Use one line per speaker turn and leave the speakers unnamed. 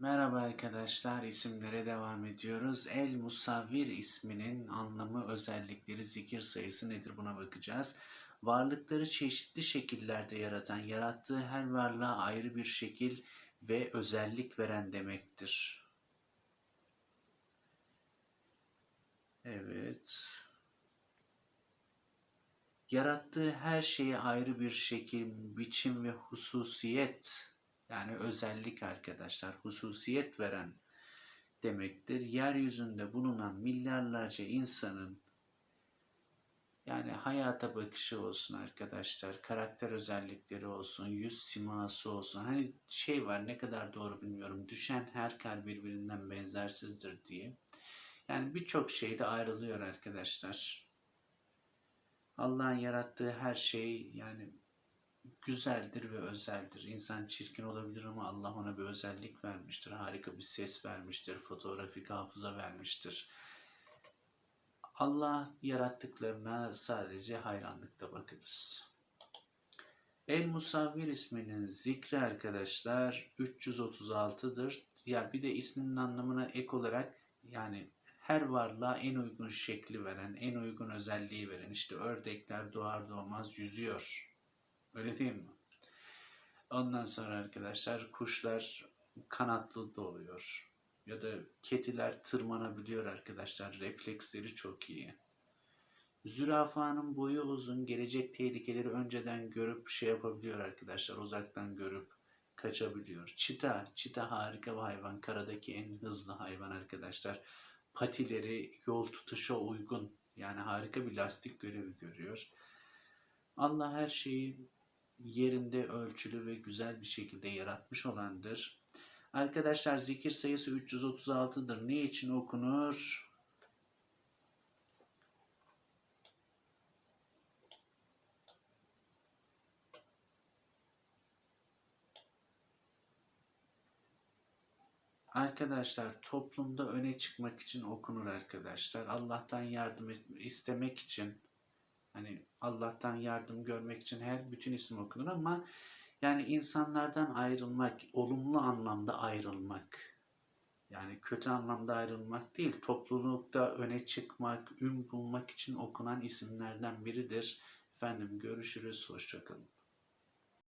Merhaba arkadaşlar, isimlere devam ediyoruz. El Musavvir isminin anlamı, özellikleri, zikir sayısı nedir buna bakacağız. Varlıkları çeşitli şekillerde yaratan, yarattığı her varlığa ayrı bir şekil ve özellik veren demektir. Evet. Yarattığı her şeye ayrı bir şekil, biçim ve hususiyet yani özellik arkadaşlar, hususiyet veren demektir. Yeryüzünde bulunan milyarlarca insanın yani hayata bakışı olsun arkadaşlar, karakter özellikleri olsun, yüz siması olsun. Hani şey var ne kadar doğru bilmiyorum. Düşen her kalp birbirinden benzersizdir diye. Yani birçok şeyde ayrılıyor arkadaşlar. Allah'ın yarattığı her şey yani güzeldir ve özeldir. İnsan çirkin olabilir ama Allah ona bir özellik vermiştir. Harika bir ses vermiştir. Fotoğrafik hafıza vermiştir. Allah yarattıklarına sadece hayranlıkla bakarız. El Musavvir isminin zikri arkadaşlar 336'dır. Ya bir de isminin anlamına ek olarak yani her varlığa en uygun şekli veren, en uygun özelliği veren işte ördekler doğar doğmaz yüzüyor Öyle değil mi? Ondan sonra arkadaşlar kuşlar kanatlı da oluyor. Ya da kediler tırmanabiliyor arkadaşlar. Refleksleri çok iyi. Zürafanın boyu uzun, gelecek tehlikeleri önceden görüp şey yapabiliyor arkadaşlar. Uzaktan görüp kaçabiliyor. Çita, çita harika bir hayvan. Karadaki en hızlı hayvan arkadaşlar. Patileri yol tutuşa uygun. Yani harika bir lastik görevi görüyor. Allah her şeyi yerinde ölçülü ve güzel bir şekilde yaratmış olandır. Arkadaşlar zikir sayısı 336'dır. Ne için okunur? Arkadaşlar toplumda öne çıkmak için okunur arkadaşlar. Allah'tan yardım istemek için Hani Allah'tan yardım görmek için her bütün isim okunur ama yani insanlardan ayrılmak, olumlu anlamda ayrılmak. Yani kötü anlamda ayrılmak değil, toplulukta öne çıkmak, ün bulmak için okunan isimlerden biridir. Efendim görüşürüz, hoşçakalın.